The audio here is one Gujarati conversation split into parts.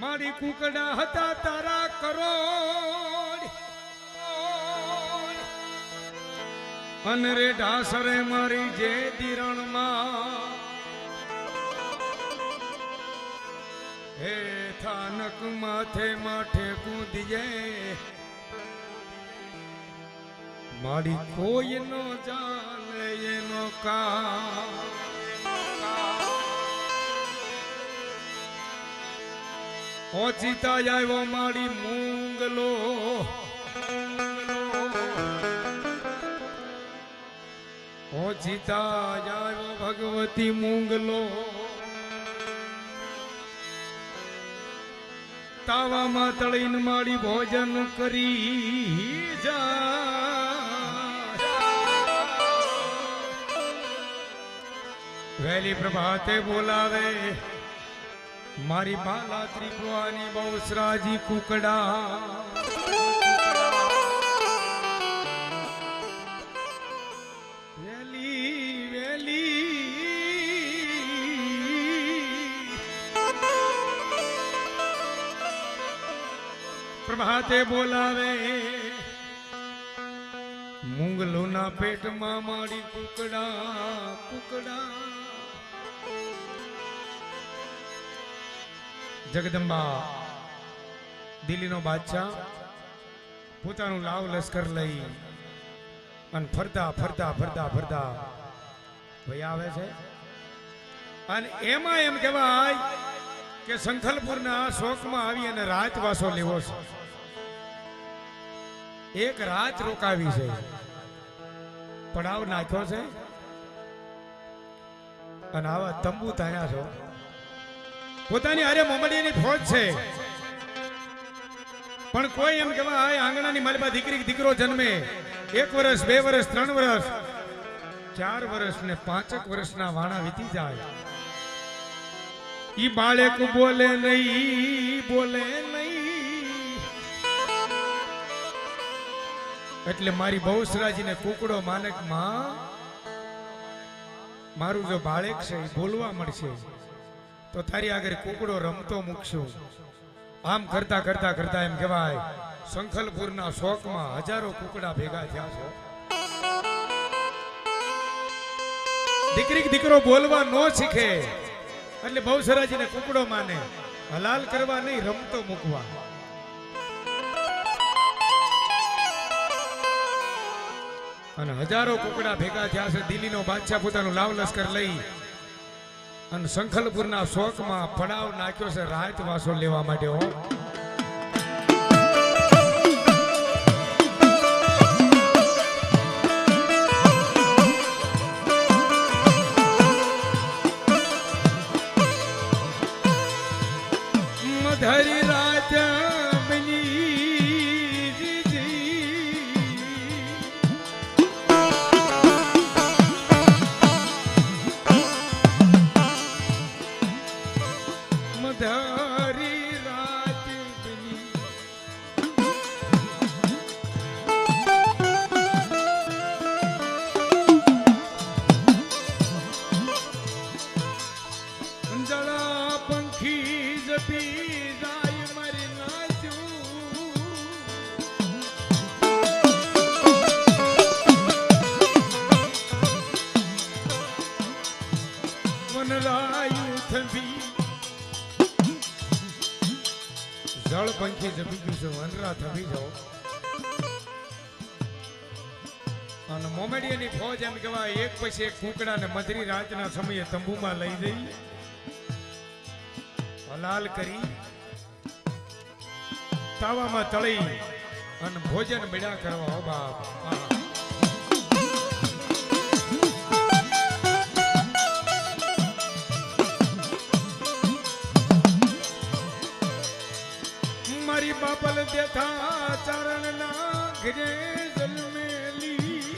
મારી કુકડા હતા તારા કરોડ. અનરે ઢાસરે મારી જે દિરણમાં હે થાનક માથે માઠે કૂદીએ. મારી કોઈ નો જાણે એનો કા ઓચિતા આવ્યો મારી મૂંગલો. ઓચિતા આવ્યો ભગવતી મૂંગલો. તાવામાં તળીને મારી ભોજન કરી જા. વહેલી પ્રભાતે બોલાવે. મારી બાલા ત્રિપુરાની બહુસરાજી કુકડા. વેલી વેલી. પ્રભાતે બોલાવે મુંગલોના પેટમાં મારી કુકડા કુકડા. જગદંબા, દિલ્હીનો બાદશાહ, પોતાનું લાવ લશ્કર લઈ અને ફરતા ફરતા ફરતા ફરતા ભાઈ આવે છે. અને એમાં એમ કહેવાય કે શંખલપુરના શોકમાં આવી અને રાતવાસો લેવો છે. એક રાત રોકાવી છે. પડાવ નાખ્યો છે. અને આવા તંબુ તાયા છો. પોતાની હારે મોમડીની ફોજ છે. પણ કોઈ એમ કહેવાય આંગણાની માલમાં દીકરી દીકરો જન્મે. એક વર્ષ, બે વર્ષ, ત્રણ વર્ષ. ચાર વર્ષ ને પાંચક વર્ષના વાણા વીતી જાય. ઈ બાળક બોલે નહીં બોલે નહીં. એટલે મારી બહુસરાજીને કુકડો માનક, માં, મારું જો બાળક છે એ બોલવા મળશે. તો તારી આગળ કુકડો રમતો મૂકશો. આમ કરતા કરતા કરતા એમ કહેવાય શંખલપુરના શોકમાં હજારો કુકડા ભેગા થયા છે. દીકરી દીકરો બોલવા ન શીખે, એટલે બહુ સરાજીને કુકડો માને, હલાલ કરવા નહીં, રમતો મૂકવા. અને હજારો કુકડા ભેગા થયા છે, દિલ્હીનો બાદશાહ પોતાનું લાવ લશ્કર લઈ અને શંખલપુરના શોકમાં પડાવ નાખ્યો છે રાહત વાસો લેવા માટે હો. જપી ગયું છે વનરા થંભી જાઓ. મધરી રાતના સમયે તંબુમાં લઈ જઈ. હલાલ કરી, તાવામાં તળી અને ભોજન મેળા કરવા બાપ આહા. મારી બાપલ દેથા ચરણ ના ઘરે જન્મેલી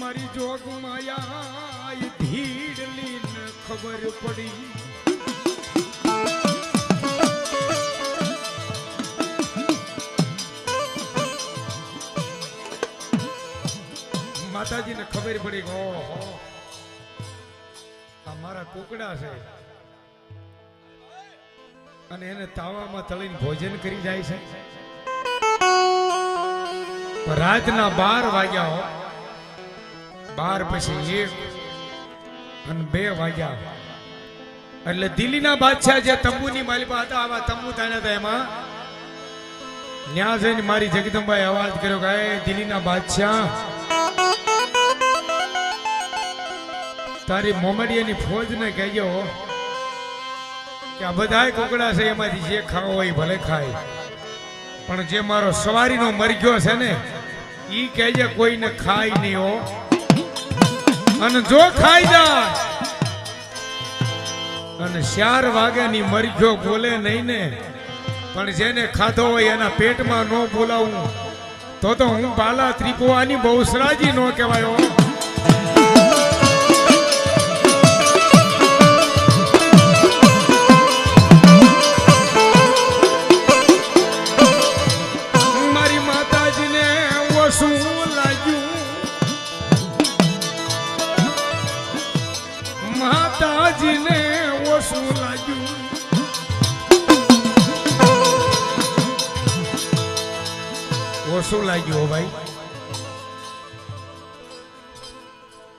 મારી જોગ માયા ધીડલી ને ખબર પડી. માતાજીને ખબર પડી, ઓહો. મારા કુકડા છે. અને એને તાવામાં તળીને ભોજન કરી જાય છે. રાતના બાર વાગ્યા બાર પછી એક અને બે વાગ્યા. એટલે દિલ્હીના બાદશાહ જે તંબુની માલિકા હતા, આવા તંબુ તાણ્યા હતા એમાં. ન્યા જઈને મારી જગદંબાએ અવાજ કર્યો કે દિલ્હીના બાદશાહ તારી મોમડિયાની ફોજને કહેજો કે આ બધાય કુકડા છે, એમાંથી જે ખાવો હોય ભલે ખાય. પણ જે મારો સવારીનો મરઘ્યો છે ને, ઈ કહેજે કોઈને ખાય નહીં હો. અને જો ખાઈ જાય, અને ચાર વાગ્યાની મરઘ્યો બોલે નહીં ને, પણ જેને ખાધો હોય એના પેટમાં ન બોલાવું, તો તો હું બાલા ત્રિપુવાની બહુસરાજી નો કહેવાયો ઓછું લાગ્યું ભાઈ?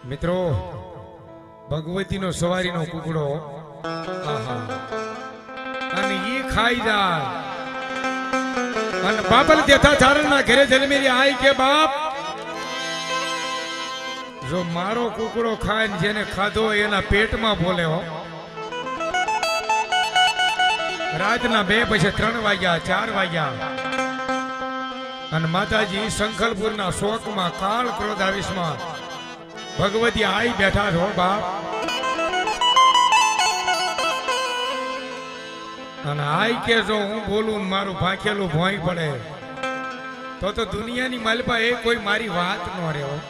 મિત્રો, ભગવતીનો સવારીનો કુકડો. અને ઈ ખાઈ જાય. અને બાપલ દેતા ચારણના ઘરે જન્મેલી આઈ કે બાપ, જો મારો કુકડો ખાઈને જેને ખાધો એના પેટમાં બોલે હો. રાતના બે પછી ત્રણ વાગ્યા, ચાર વાગ્યા. અને માતાજી સંખલપુરના શોકમાં કાળ ક્રોધ આવીશમાં. ભગવતી આઈ બેઠા છો, બાપ. અને આઈ કે જો હું બોલું મારું ભાંખેલું ભોંય પડે. તો તો દુનિયાની માલપા એ કોઈ મારી વાત ન રહ્યો.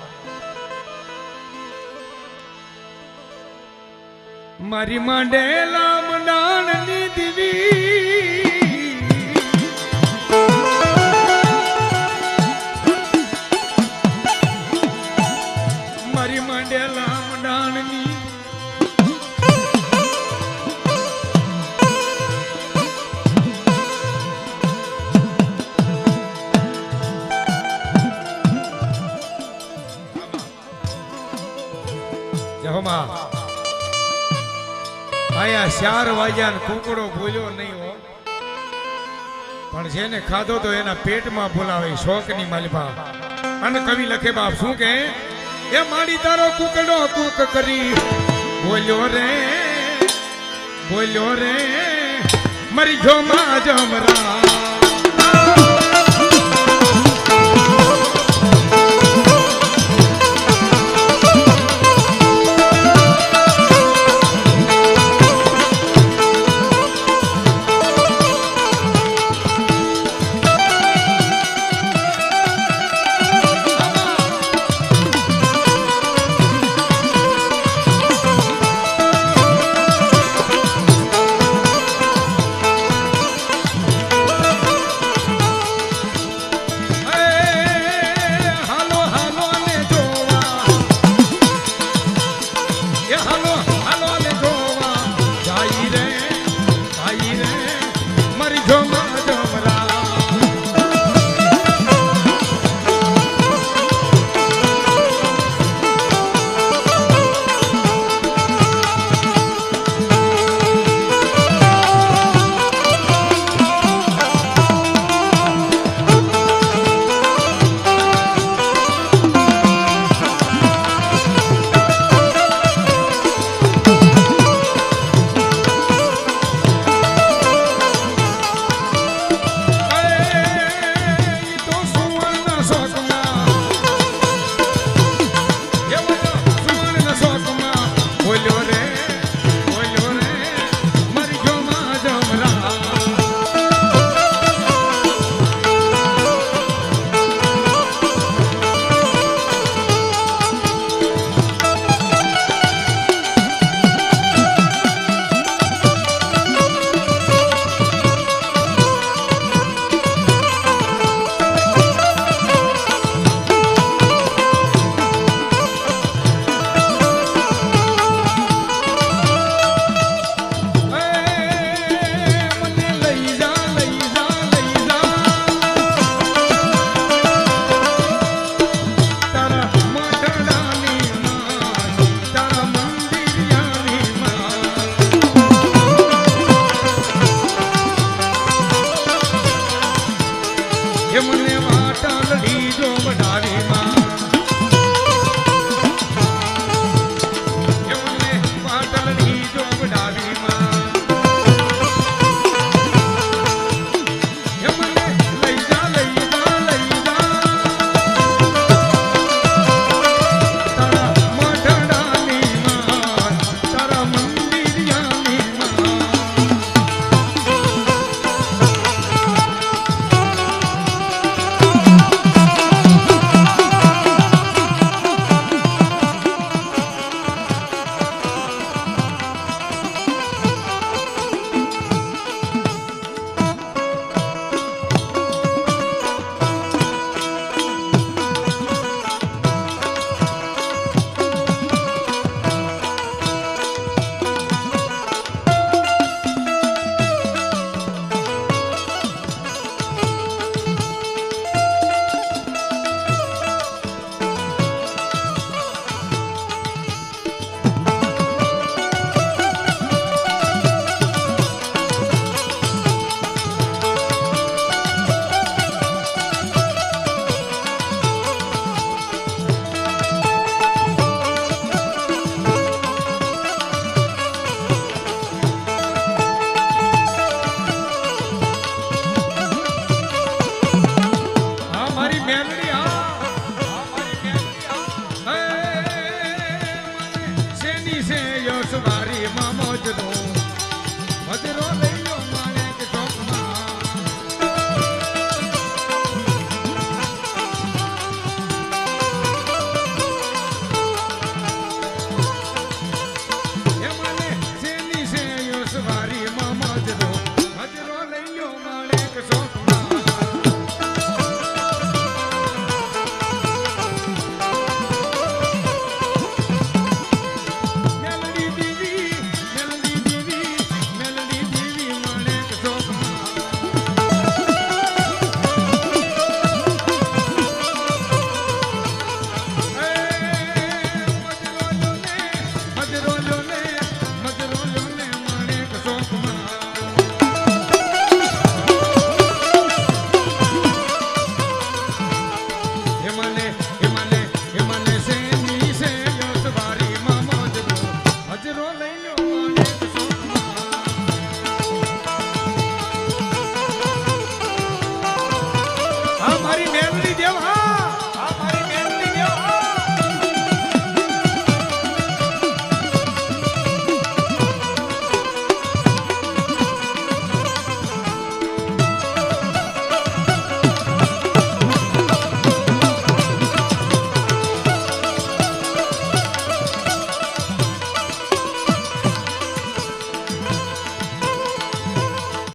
મારી માંડેલા મંડાણની દીવી જહોમાં અહીંયા ચાર વાગ્યા કુકડો ભૂલ્યો નહીં હો. પણ જેને ખાધો તો એના પેટમાં બોલાવે શોકની માલિપા અને કવિ લખે બાપ, શું કે એ માડી તારો કુકડો કુક કરી. બોલ્યો રે બોલ્યો રે, મરી ગયો માં જમરા